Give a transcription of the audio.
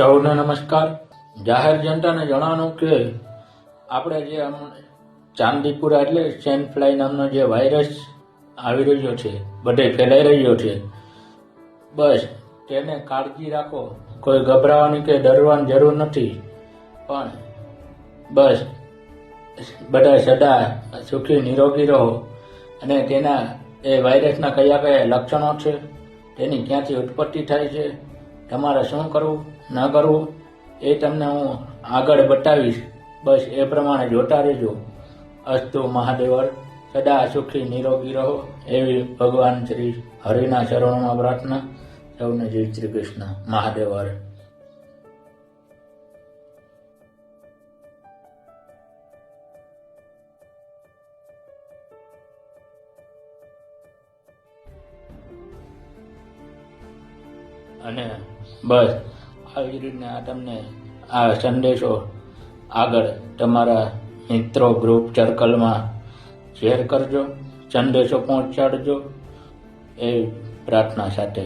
સૌને નમસ્કાર. જાહેર જનતાને જણાવવાનું કે આપણે જે ચાંદીપુરા એટલે સેન ફ્લાય નામનો જે વાયરસ આવી રહ્યો છે, બધે ફેલાઈ રહ્યો છે. બસ, તેને કાળજી રાખો. કોઈ ગભરાવાની કે ડરવાની જરૂર નથી. પણ બસ, બધા સદા સુખી, નિરોગી રહો. અને તેના એ વાયરસના કયા કયા લક્ષણો છે, તેની ક્યાંથી ઉત્પત્તિ થાય છે તમારે શું કરવું? ન કરવું? એ તમને હું આગળ બતાવીશ. બસ એ પ્રમાણે જોતા રહેજો. અસ્તુ મહાદેવર, સદા સુખી નિરોગી રહો એવી ભગવાન શ્રી હરિના ચરણોમાં પ્રાર્થના. સૌને જય શ્રી કૃષ્ણ. મહાદેવર. અને બસ આવી રીતના આ તમને આ સંદેશો આગળ તમારા મિત્રો ગ્રુપ સર્કલમાં શેર કરજો, સંદેશો પહોંચાડજો, એ પ્રાર્થના સાથે